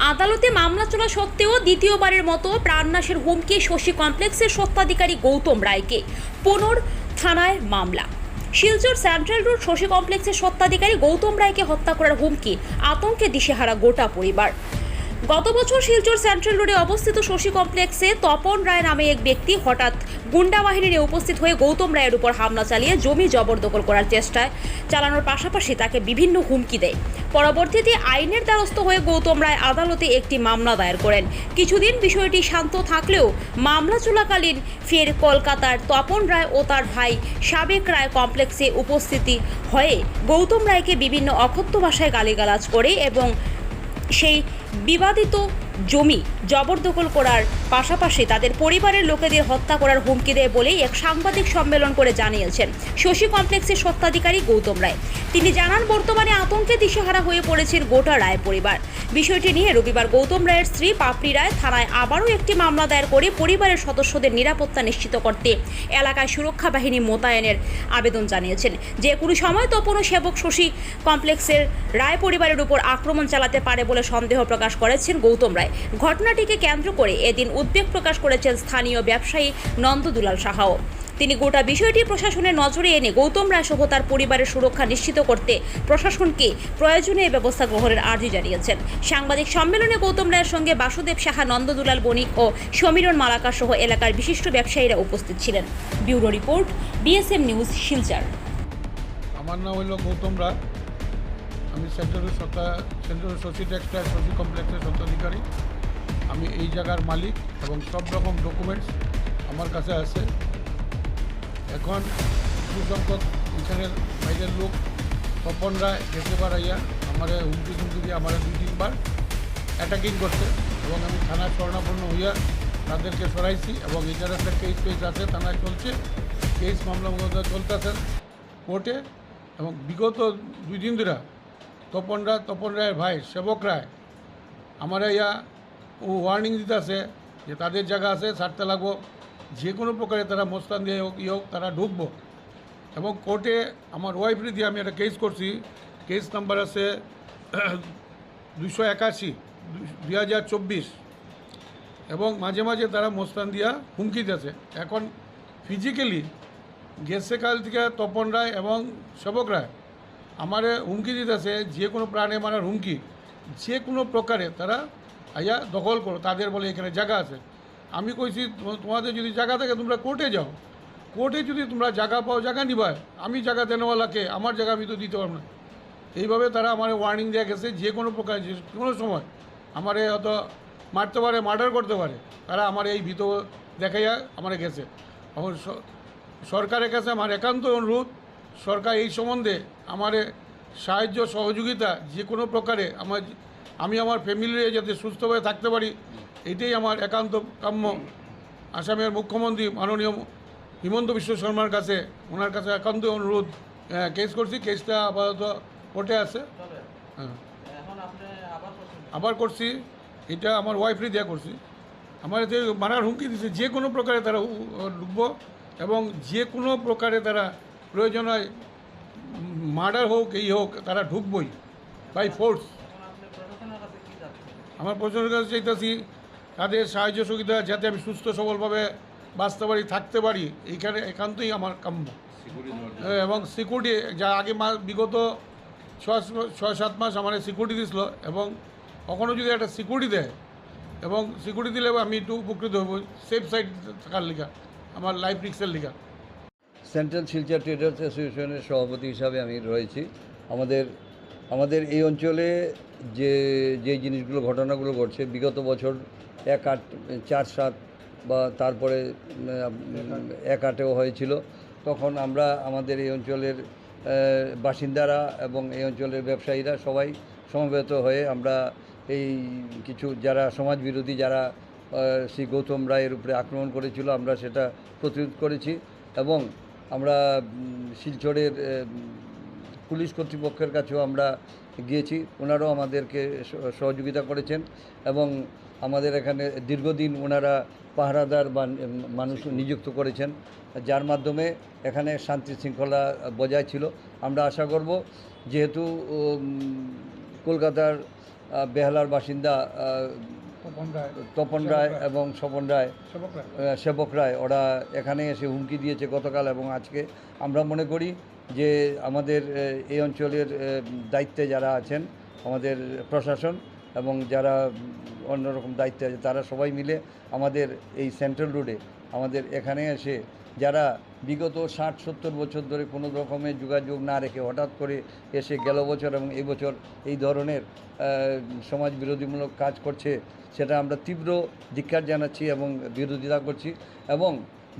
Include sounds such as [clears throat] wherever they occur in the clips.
আদালতে মামলা চলা সত্ত্বেও দ্বিতীয়বারের মতো প্রাণনাশের হুমকি শশী কমপ্লেক্সের স্বত্বাধিকারী গৌতম রায়কে। পুনর থানায় মামলা। শিলচর সেন্ট্রাল রোড শশী কমপ্লেক্সের স্বত্বাধিকারী গৌতম রায়কে হত্যা করার হুমকি, আতঙ্কে দিশেহারা গোটা পরিবার। গত বছর শিলচর সেন্ট্রাল রোডে অবস্থিত শশী কমপ্লেক্সে তপন রায় নামে এক ব্যক্তি হঠাৎ গুন্ডা বাহিনীর উপস্থিত হয়ে গৌতম রায়ের উপর হামলা চালিয়ে জমি জবরদখল করার চেষ্টায়। চালানোর পাশাপাশি তাকে বিভিন্ন হুমকি দেয়। পরবর্তীতে আইনের দ্বারস্থ হয়ে গৌতম রায় আদালতে একটি মামলা দায়ের করেন। কিছুদিন বিষয়টি শান্ত থাকলেও মামলা চলাকালীন ফের কলকাতার তপন রায় ও তার ভাই সাবেক রায় কমপ্লেক্সে উপস্থিতি হয়ে গৌতম রায়কে বিভিন্ন অকথ্য ভাষায় গালিগালাজ করে এবং সেই বিবাদিত জমি জবরদখল করার পাশাপাশি তাদের পরিবারের লোকেদের হত্যা করার হুমকি দেয় বলেই এক সাংবাদিক সম্মেলন করে জানিয়েছেন। শশী কমপ্লেক্সের সত্ত্বাধিকারী গৌতম রায়। তিনি জানান, বর্তমানে আতঙ্কে দিশেহারা হয়ে পড়েছেন গোটা রায় পরিবার। বিষয়টি নিয়ে রবিবার গৌতম রায়ের স্ত্রী পাপড়ি রায় থানায় আবারও একটি মামলা দায়ের করে পরিবারের সদস্যদের নিরাপত্তা নিশ্চিত করতে এলাকায় সুরক্ষা বাহিনী মোতায়েনের আবেদন জানিয়েছেন। যে কোনো সময় তপন সেবক শশী কমপ্লেক্সের রায় পরিবারের উপর আক্রমণ চালাতে পারে বলে সন্দেহ প্রকাশ করেছেন গৌতম রায়। ঘটনাটিকে কেন্দ্র করে এদিন উদ্বেগ প্রকাশ করেছেন স্থানীয় ব্যবসায়ী নন্দদুলাল সাহাও। তিনি গোটা বিষয়টি প্রশাসনের নজরে এনে গৌতম রায় সহ তার পরিবারের সুরক্ষা নিশ্চিত করতে প্রশাসনকে প্রয়োজনীয় ব্যবস্থা গ্রহণের আর্জি জানিয়েছেন। সাংবাদিক সম্মেলনে গৌতম রায়ের সঙ্গে বাসুদেব সাহা, নন্দদুলাল বণিক ও সমীরণ মালাকা সহ এলাকার বিশিষ্ট ব্যবসায়ীরা উপস্থিত ছিলেন। Bureau report, BSM news, Silchar. আমার নাম হইল গৌতম রায়। আমি সেন্ট্রাল সত্তা, সেন্ট্রাল শশী টেক্সটাইল শশী কমপ্লেক্সের স্বত্বাধিকারী আমি এই জায়গার মালিক এবং সব রকম ডকুমেন্টস আমার কাছে আছে। এখন কিছু সংখ্যক এখানের বাইরের লোক তপন রায় যেতে পারাইয়া আমার হুমকি হুমকি দিয়ে আমার দুই তিনবার অ্যাটাকিং করছে এবং আমি থানায় স্বর্ণাপন্ন হইয়া তাদেরকে সরাইছি এবং এটার একটা কেস পেস আছে, থানায় চলছে। কেস মামলা মোকদ্দমা চলতেছে কোর্টে এবং বিগত দুই দিন ধরে তপন রায় তপন রায়ের ভাই, সেবক রায়, আমার ইয়া ওয়ার্নিং দিতেছে যে তাদের জায়গা আছে, ছাড়তে লাগবো। যে কোনো প্রকারে তারা মোস্তান দিয়ে হোক ই হোক, তারা ঢুকবো। এবং কোর্টে আমার ওয়াইফরি দিয়ে আমি একটা কেস করছি। কেস নাম্বার আছে [clears throat] দুশো একাশি হাজার চব্বিশ। এবং মাঝে মাঝে তারা মোস্তান দিয়া হুমকি দিয়েছে এখন ফিজিক্যালি গেছে কাল থেকে তপন রায় এবং সেবক রায়। আমারে হুমকি দিতেছে যে কোনো প্রাণে মারার হুমকি, যে কোনো প্রকারে তারা আইয়া দখল করো, তাদের বলে এখানে জায়গা আছে। আমি কইছি তোমাদের যদি জায়গা থাকে, তোমরা কোর্টে যাও। কোর্টে যদি তোমরা জায়গা পাও, জায়গা নিবা। আমি জায়গা দেনেওয়ালাকে, আমার জায়গা আমি তো দিতে পারব না। এইভাবে তারা আমার ওয়ার্নিং দেওয়া গেছে, যে কোনো প্রকার, যে কোনো সময়। আমারে হয়তো মারতে পারে মার্ডার করতে পারে। তারা আমার এই ভিত দেখাইয়া আমার গেছে। সরকারের কাছে আমার একান্ত অনুরোধ সরকার এই সম্বন্ধে আমার সাহায্য সহযোগিতা যে কোনো প্রকারে আমার আমি আমার ফ্যামিলি যাতে সুস্থভাবে থাকতে পারি এটাই আমার একান্ত কাম্য। আসামের মুখ্যমন্ত্রী মাননীয় হিমন্ত বিশ্ব শর্মার কাছে ওনার কাছে একান্ত অনুরোধ হ্যাঁ, কেস করছি কেসটা আপাতত কোর্টে আছে। হ্যাঁ। আবার করছি এটা আমার ওয়াইফরি দেয়া করছি। আমার এতে মারার হুমকি দিচ্ছে যে কোনো প্রকারে তারা ঢুকবো এবং যে কোনো প্রকারে তারা প্রয়োজন হয় মার্ডার হোক এই হোক তারা ঢুকবই বাই ফোর্স আপনি প্রশাসনের কাছে আমার চাইতেছি তাদের সাহায্য সুবিধা যাতে আমি সুস্থ সবলভাবে বাঁচতে পারি থাকতে পারি এইখানে একান্তই আমার কাম্য। হ্যাঁ, এবং সিকিউরিটি যা আগে মাস বিগত ছয় ছয় সাত মাস আমার সিকিউরিটি দিছিল এবং কখনো যদি একটা সিকিউরিটি দেয় এবং সিকিউরিটি দিলে আমি একটু উপকৃত হব সেফ সাইড থাকার লিখা আমার লাইফ রিক্সের লিগা। সেন্ট্রাল শিলচর ট্রেডার্স অ্যাসোসিয়েশনের সভাপতি হিসাবে আমি রয়েছি। আমাদের আমাদের এই অঞ্চলে যে যে জিনিসগুলো, ঘটনাগুলো ঘটছে, বিগত বছর এক আট, চার সাত বা তারপরে এক আটেও হয়েছিল, তখন আমরা আমাদের এই অঞ্চলের বাসিন্দারা এবং এই অঞ্চলের ব্যবসায়ীরা সবাই সমবেত হয়ে আমরা এই কিছু যারা সমাজ বিরোধী, যারা শ্রী গৌতম রায়ের উপরে আক্রমণ করেছিল, আমরা সেটা প্রতিরোধ করেছি এবং আমরা শিলচরের পুলিশ কর্তৃপক্ষের কাছেও আমরা গিয়েছি। ওনারাও আমাদেরকে সহযোগিতা করেছেন এবং আমাদের এখানে দীর্ঘদিন ওনারা পাহারাদার বা মানুষ নিযুক্ত করেছেন, যার মাধ্যমে এখানে শান্তি শৃঙ্খলা বজায় ছিল। আমরা আশা করব যেহেতু কলকাতার বেহালার বাসিন্দা তপন রায়। এবং স্বপন রায় সেবক রায়। আহ, সেবক রায় ওরা এখানে এসে হুমকি দিয়েছে গতকাল এবং আজকে আমরা মনে করি যে আমাদের এই অঞ্চলের দায়িত্বে যারা আছেন আমাদের প্রশাসন এবং যারা অন্যরকম দায়িত্বে আছে তারা সবাই মিলে আমাদের এই সেন্ট্রাল রোডে আমাদের এখানে এসে যারা বিগত ষাট, সত্তর বছর ধরে কোনো রকমের যোগাযোগ না রেখে হঠাৎ করে এসে গেল বছর এবং এবছর এই ধরনের সমাজ বিরোধীমূলক কাজ করছে, সেটা আমরা তীব্র ধিক্কার জানাচ্ছি এবং বিরোধিতা করছি এবং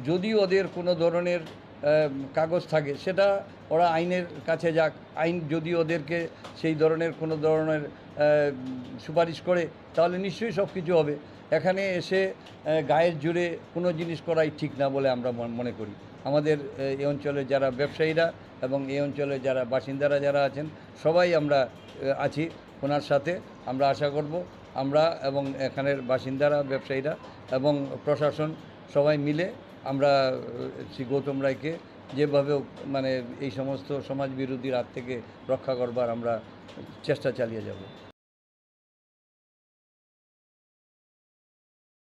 যদি ওদের কোনো ধরনের কাগজ থাকে, সেটা ওরা আইনের কাছে যাক, আইন যদি ওদেরকে সেই ধরনের কোনো ধরনের সুপারিশ করে, তাহলে নিশ্চয়ই সব কিছু হবে। এখানে এসে গায়ের জুড়ে কোনো জিনিস করাই ঠিক না বলে আমরা মন- করি। আমাদের এই অঞ্চলের যারা ব্যবসায়ীরা এবং এই অঞ্চলের যারা বাসিন্দারা যারা আছেন, সবাই আমরা আছি ওনার সাথে। আমরা আশা করব আমরা এবং এখানের বাসিন্দারা, ব্যবসায়ীরা এবং প্রশাসন সবাই মিলে আমরা শ্রী গৌতম রায়কে যেভাবে মানে এই সমস্ত সমাজ বিরোধীর হাত থেকে রক্ষা করবার আমরা চেষ্টা চালিয়ে যাব।